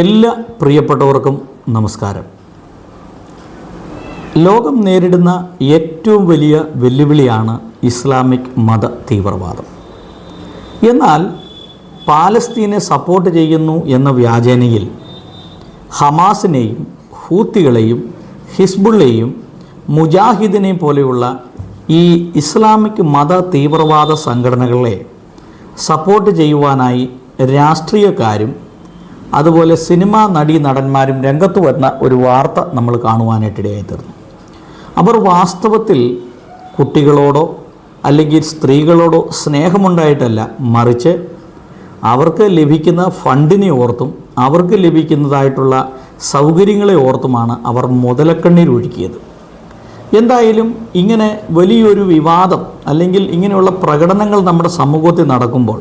എല്ലാ പ്രിയപ്പെട്ടവർക്കും നമസ്കാരം. ലോകം നേരിടുന്ന ഏറ്റവും വലിയ വെല്ലുവിളിയാണ് ഇസ്ലാമിക് മത തീവ്രവാദം. എന്നാൽ പാലസ്തീനെ സപ്പോർട്ട് ചെയ്യുന്നു എന്ന വ്യാജേനയിൽ ഹമാസിനെയും ഹൂത്തികളെയും ഹിസ്ബുള്ളെയും മുജാഹിദിനെയും പോലെയുള്ള ഈ ഇസ്ലാമിക് മത തീവ്രവാദ സംഘടനകളെ സപ്പോർട്ട് ചെയ്യുവാനായി രാഷ്ട്രീയക്കാരും അതുപോലെ സിനിമാ നടീ നടന്മാരും രംഗത്ത് വരുന്ന ഒരു വാർത്ത നമ്മൾ കാണുവാനായിട്ടിടയായി തീർന്നു. അവർ വാസ്തവത്തിൽ കുട്ടികളോടോ അല്ലെങ്കിൽ സ്ത്രീകളോടോ സ്നേഹമുണ്ടായിട്ടല്ല മറിച്ച് അവർക്ക് ലഭിക്കുന്ന ഫണ്ടിനെ ഓർത്തും അവർക്ക് ലഭിക്കുന്നതായിട്ടുള്ള സൗകര്യങ്ങളെ ഓർത്തുമാണ് അവർ മുതലക്കണ്ണീർ ഒഴുക്കിയത്. എന്തായാലും ഇങ്ങനെ വലിയൊരു വിവാദം അല്ലെങ്കിൽ ഇങ്ങനെയുള്ള പ്രകടനങ്ങൾ നമ്മുടെ സമൂഹത്തിൽ നടക്കുമ്പോൾ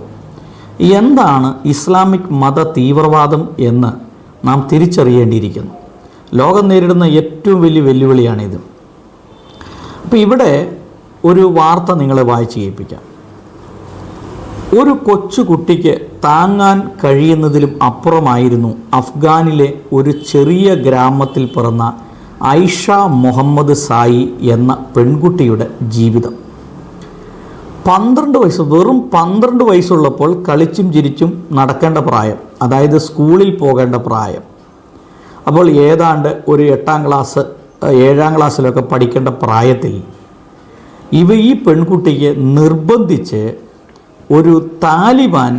എന്താണ് ഇസ്ലാമിക് മത തീവ്രവാദം എന്ന് നാം തിരിച്ചറിയേണ്ടിയിരിക്കുന്നു. ലോകം നേരിടുന്ന ഏറ്റവും വലിയ വെല്ലുവിളിയാണിത്. അപ്പോൾ ഇവിടെ ഒരു വാർത്ത നിങ്ങളെ വായിച്ച് കേൾപ്പിക്കാം. ഒരു കൊച്ചു കുട്ടിക്ക് താങ്ങാൻ കഴിയുന്നതിലും അപ്പുറമായിരുന്നു അഫ്ഗാനിലെ ഒരു ചെറിയ ഗ്രാമത്തിൽ പിറന്ന ഐഷ മുഹമ്മദ് സായി എന്ന പെൺകുട്ടിയുടെ ജീവിതം. പന്ത്രണ്ട് വയസ്സ് വെറും പന്ത്രണ്ട് വയസ്സുള്ളപ്പോൾ കളിച്ചും ചിരിച്ചും നടക്കേണ്ട പ്രായം അതായത് സ്കൂളിൽ പോകേണ്ട പ്രായം. അപ്പോൾ ഏതാണ്ട് ഒരു എട്ടാം ക്ലാസ് ഏഴാം ക്ലാസ്സിലൊക്കെ പഠിക്കേണ്ട പ്രായത്തിൽ ഇവ ഈ പെൺകുട്ടിക്ക് നിർബന്ധിച്ച് ഒരു താലിബാൻ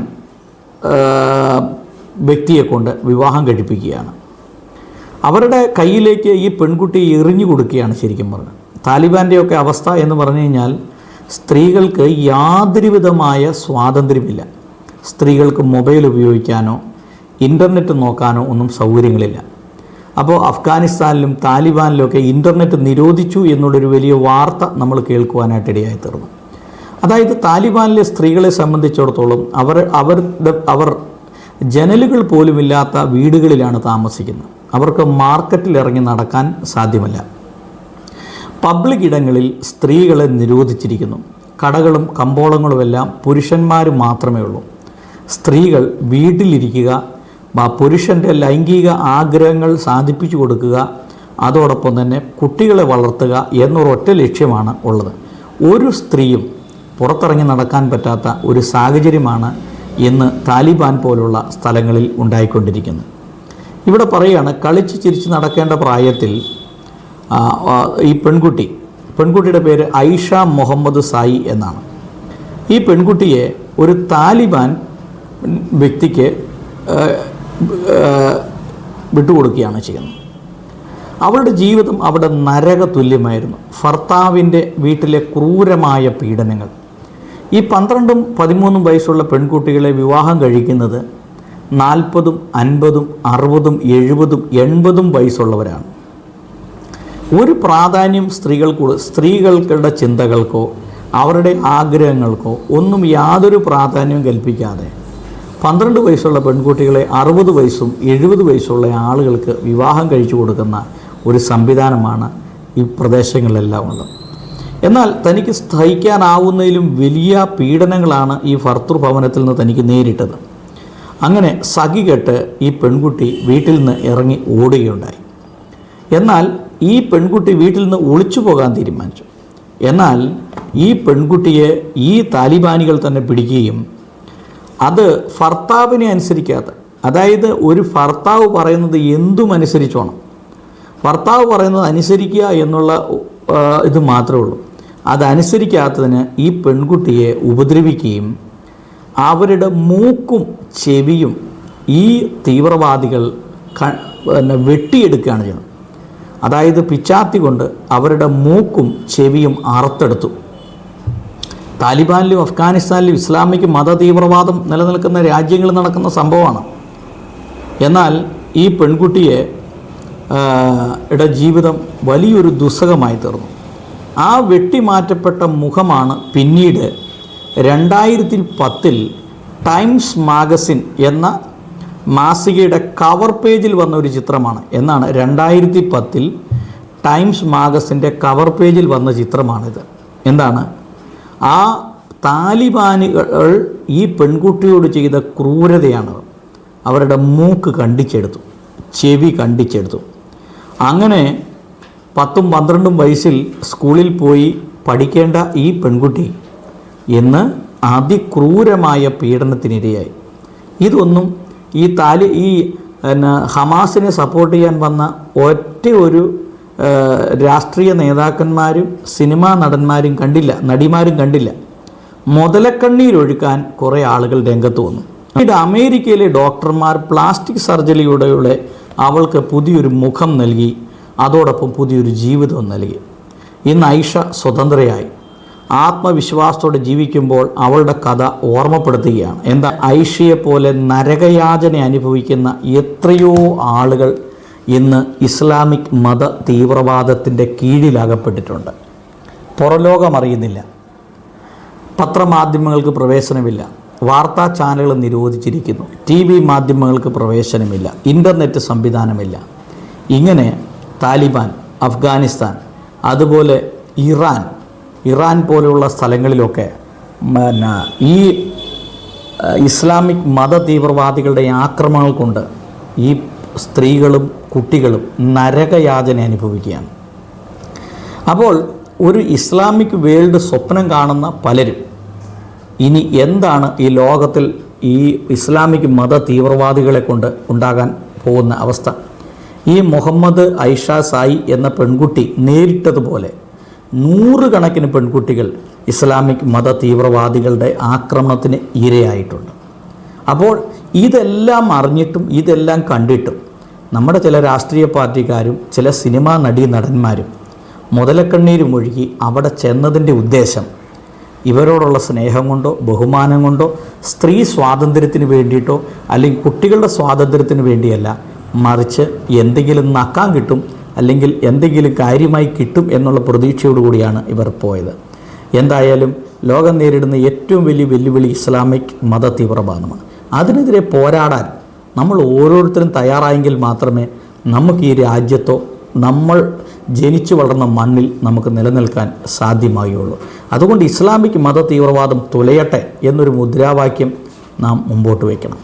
വ്യക്തിയെ കൊണ്ട് വിവാഹം കഴിപ്പിക്കുകയാണ്. അവരുടെ കയ്യിലേക്ക് ഈ പെൺകുട്ടി എറിഞ്ഞു കൊടുക്കുകയാണ് ശരിക്കും പറഞ്ഞത് താലിബാന്റെയൊക്കെ അവസ്ഥ എന്ന് പറഞ്ഞു കഴിഞ്ഞാൽ സ്ത്രീകൾക്ക് യാതൊരുവിധമായ സ്വാതന്ത്ര്യമില്ല. സ്ത്രീകൾക്ക് മൊബൈൽ ഉപയോഗിക്കാനോ ഇന്റർനെറ്റ് നോക്കാനോ ഒന്നും സൗകര്യങ്ങളില്ല. അപ്പോൾ അഫ്ഗാനിസ്ഥാനിലും താലിബാനിലും ഒക്കെ ഇന്റർനെറ്റ് നിരോധിച്ചു എന്നുള്ളൊരു വലിയ വാർത്ത നമ്മൾ കേൾക്കുവാനായിട്ട് ഇടയായി തീർന്നു. അതായത് താലിബാനിലെ സ്ത്രീകളെ സംബന്ധിച്ചിടത്തോളം അവർ അവരുടെ അവർ ജനലുകൾ പോലുമില്ലാത്ത വീടുകളിലാണ് താമസിക്കുന്നത്. അവർക്ക് മാർക്കറ്റിൽ ഇറങ്ങി നടക്കാൻ സാധ്യമല്ല. പബ്ലിക് ഇടങ്ങളിൽ സ്ത്രീകളെ നിരോധിച്ചിരിക്കുന്നു. കടകളും കമ്പോളങ്ങളുമെല്ലാം പുരുഷന്മാർ മാത്രമേ ഉള്ളൂ. സ്ത്രീകൾ വീട്ടിലിരിക്കുക പുരുഷന്റെ ലൈംഗിക ആഗ്രഹങ്ങൾ സാധിപ്പിച്ചു കൊടുക്കുക അതോടൊപ്പം തന്നെ കുട്ടികളെ വളർത്തുക എന്നൊരൊറ്റ ലക്ഷ്യമാണ് ഉള്ളത്. ഒരു സ്ത്രീയും പുറത്തിറങ്ങി നടക്കാൻ പറ്റാത്ത ഒരു സാഹചര്യമാണ് ഇന്ന് താലിബാൻ പോലുള്ള സ്ഥലങ്ങളിൽ ഉണ്ടായിക്കൊണ്ടിരിക്കുന്നത്. ഇവിടെ പറയുകയാണ് കളിച്ച് ചിരിച്ച് നടക്കേണ്ട പ്രായത്തിൽ ഈ പെൺകുട്ടി പെൺകുട്ടിയുടെ പേര് ഐഷ മുഹമ്മദ് സായി എന്നാണ്. ഈ പെൺകുട്ടിയെ ഒരു താലിബാൻ വ്യക്തിക്ക് വിട്ടുകൊടുക്കുകയാണ് ചെയ്യുന്നത്. അവളുടെ ജീവിതം അവിടെ നരക തുല്യമായിരുന്നു ഭർത്താവിന്റെ വീട്ടിലെ ക്രൂരമായ പീഡനങ്ങൾ. ഈ പന്ത്രണ്ടും പതിമൂന്നും വയസ്സുള്ള പെൺകുട്ടികളെ വിവാഹം കഴിക്കുന്നത് നാൽപ്പതും അൻപതും അറുപതും എഴുപതും എൺപതും വയസ്സുള്ളവരാണ്. ഒരു പ്രാധാന്യം സ്ത്രീകൾക്ക് സ്ത്രീകളുടെ ചിന്തകൾക്കോ അവരുടെ ആഗ്രഹങ്ങൾക്കോ ഒന്നും യാതൊരു പ്രാധാന്യവും കൽപ്പിക്കാതെ പന്ത്രണ്ട് വയസ്സുള്ള പെൺകുട്ടികളെ അറുപത് വയസ്സും എഴുപത് വയസ്സുള്ള ആളുകൾക്ക് വിവാഹം കഴിച്ചു കൊടുക്കുന്ന ഒരു സംവിധാനമാണ് ഈ പ്രദേശങ്ങളിലെല്ലാം ഉള്ളത്. എന്നാൽ തനിക്ക് സഹിക്കാനാവുന്നതിലും വലിയ പീഡനങ്ങളാണ് ഈ ഭർത്തൃഭവനത്തിൽ നിന്ന് തനിക്ക് നേരിട്ടത്. അങ്ങനെ സഖി കെട്ട് ഈ പെൺകുട്ടി വീട്ടിൽ നിന്ന് ഇറങ്ങി ഓടുകയുണ്ടായി. എന്നാൽ ഈ പെൺകുട്ടി വീട്ടിൽ നിന്ന് ഒളിച്ചു പോകാൻ തീരുമാനിച്ചു. എന്നാൽ ഈ പെൺകുട്ടിയെ ഈ താലിബാനികൾ തന്നെ പിടിക്കുകയും അത് ഭർത്താവിനെ അനുസരിക്കാത്ത അതായത് ഒരു ഭർത്താവ് പറയുന്നത് എന്തും അനുസരിച്ചോണം. ഭർത്താവ് പറയുന്നത് അനുസരിക്കുക എന്നുള്ള ഇത് മാത്രമേ ഉള്ളൂ. അതനുസരിക്കാത്തതിന് ഈ പെൺകുട്ടിയെ ഉപദ്രവിക്കുകയും അവരുടെ മൂക്കും ചെവിയും ഈ തീവ്രവാദികൾ ക- പിന്നെ വെട്ടിയെടുക്കുകയാണ് ചെയ്യുന്നത്. അതായത് പിച്ചാത്തി കൊണ്ട് അവരുടെ മൂക്കും ചെവിയും അറുത്തെടുത്തു. താലിബാനിലും അഫ്ഗാനിസ്ഥാനിലും ഇസ്ലാമിക് മത തീവ്രവാദം നിലനിൽക്കുന്ന രാജ്യങ്ങളിൽ നടക്കുന്ന സംഭവമാണ്. എന്നാൽ ഈ പെൺകുട്ടിയെ ഇട ജീവിതം വലിയൊരു ദുസ്സഹമായി തീർന്നു. ആ വെട്ടിമാറ്റപ്പെട്ട മുഖമാണ് പിന്നീട് രണ്ടായിരത്തി പത്തിൽ ടൈംസ് മാഗസിൻ എന്ന മാസികയുടെ കവർ പേജിൽ വന്ന ഒരു ചിത്രമാണ്. എന്നാണ് രണ്ടായിരത്തി പത്തിൽ ടൈംസ് മാഗസിന്റെ കവർ പേജിൽ വന്ന ചിത്രമാണിത്. എന്താണ്? ആ താലിബാനുകൾ ഈ പെൺകുട്ടിയോട് ചെയ്ത ക്രൂരതയാണ്. അവരുടെ മൂക്ക് കണ്ടിച്ചെടുത്തു. ചെവി കണ്ടിച്ചെടുത്തു. അങ്ങനെ പത്തും പന്ത്രണ്ടും വയസ്സിൽ സ്കൂളിൽ പോയി പഠിക്കേണ്ട ഈ പെൺകുട്ടി ഇന്ന് അതിക്രൂരമായ പീഡനത്തിനിരയായി. ഇതൊന്നും ഈ താലി ഈ പിന്നെ ഹമാസിനെ സപ്പോർട്ട് ചെയ്യാൻ വന്ന ഒറ്റ ഒരു രാഷ്ട്രീയ നേതാക്കന്മാരും സിനിമാ നടന്മാരും കണ്ടില്ല നടിമാരും കണ്ടില്ല. മുതലക്കണ്ണീരൊഴുക്കാൻ കുറേ ആളുകൾ രംഗത്ത് വന്നു. പിന്നീട് അമേരിക്കയിലെ ഡോക്ടർമാർ പ്ലാസ്റ്റിക് സർജറിയുടെ അവൾക്ക് പുതിയൊരു മുഖം നൽകി അതോടൊപ്പം പുതിയൊരു ജീവിതം നൽകി. ഇന്ന് ഐഷ സ്വതന്ത്രയായി. ആത്മവിശ്വാസത്തോടെ ജീവിക്കുമ്പോൾ അവളുടെ കഥ ഓർമ്മപ്പെടുത്തുകയാണ്. എന്താ? ഐഷയെ പോലെ നരകയാചന അനുഭവിക്കുന്ന എത്രയോ ആളുകൾ ഇന്ന് ഇസ്ലാമിക് മത തീവ്രവാദത്തിന്റെ കീഴിലകപ്പെട്ടിട്ടുണ്ട്. പുറലോകം അറിയുന്നില്ല പത്രമാധ്യമങ്ങൾക്ക് പ്രവേശനമില്ല. വാർത്താ ചാനലുകൾ നിരോധിച്ചിരിക്കുന്നു. ടി വി മാധ്യമങ്ങൾക്ക് പ്രവേശനമില്ല. ഇന്റർനെറ്റ് സംവിധാനമില്ല. ഇങ്ങനെ താലിബാൻ അഫ്ഗാനിസ്ഥാൻ അതുപോലെ ഇറാൻ ഇറാൻ പോലെയുള്ള സ്ഥലങ്ങളിലൊക്കെ പിന്നെ ഈ ഇസ്ലാമിക് മത തീവ്രവാദികളുടെ ആക്രമണങ്ങൾ കൊണ്ട് ഈ സ്ത്രീകളും കുട്ടികളും നരകയാതന അനുഭവിക്കുകയാണ്. അപ്പോൾ ഒരു ഇസ്ലാമിക് വേൾഡ് സ്വപ്നം കാണുന്ന പലരും ഇനി എന്താണ് ഈ ലോകത്തിൽ ഈ ഇസ്ലാമിക് മത തീവ്രവാദികളെ കൊണ്ട് ഉണ്ടാകാൻ പോകുന്ന അവസ്ഥ? ഈ മുഹമ്മദ് ഐഷ സായി എന്ന പെൺകുട്ടി നേരിട്ടതുപോലെ നൂറുകണക്കിന് പെൺകുട്ടികൾ ഇസ്ലാമിക് മത തീവ്രവാദികളുടെ ആക്രമണത്തിന് ഇരയായിട്ടുണ്ട്. അപ്പോൾ ഇതെല്ലാം അറിഞ്ഞിട്ടും ഇതെല്ലാം കണ്ടിട്ടും നമ്മുടെ ചില രാഷ്ട്രീയ പാർട്ടിക്കാരും ചില സിനിമാ നടീ നടന്മാരും മുതലക്കണ്ണീരും ഒഴുകി അവിടെ ചെന്നതിന്റെ ഉദ്ദേശം ഇവരോടുള്ള സ്നേഹം കൊണ്ടോ ബഹുമാനം കൊണ്ടോ സ്ത്രീ സ്വാതന്ത്ര്യത്തിന് വേണ്ടിയിട്ടോ അല്ലെങ്കിൽ കുട്ടികളുടെ സ്വാതന്ത്ര്യത്തിന് വേണ്ടിയല്ല മറിച്ച് എന്തെങ്കിലും നക്കാൻ കിട്ടും അല്ലെങ്കിൽ എന്തെങ്കിലും കാര്യമായി കിട്ടും എന്നുള്ള പ്രതീക്ഷയോടുകൂടിയാണ് ഇവർ പോയത്. എന്തായാലും ലോകം നേരിടുന്ന ഏറ്റവും വലിയ വെല്ലുവിളി ഇസ്ലാമിക് മത തീവ്രവാദമാണ് അതിനെതിരെ പോരാടാൻ നമ്മൾ ഓരോരുത്തരും തയ്യാറായെങ്കിൽ മാത്രമേ നമുക്ക് ഈ രാജ്യത്തോ നമ്മൾ ജനിച്ചു വളർന്ന മണ്ണിൽ നമുക്ക് നിലനിൽക്കാൻ സാധ്യമാകുള്ളൂ അതുകൊണ്ട് ഇസ്ലാമിക് മത തീവ്രവാദം തുലയട്ടെ എന്നൊരു മുദ്രാവാക്യം നാം മുമ്പോട്ട് വയ്ക്കണം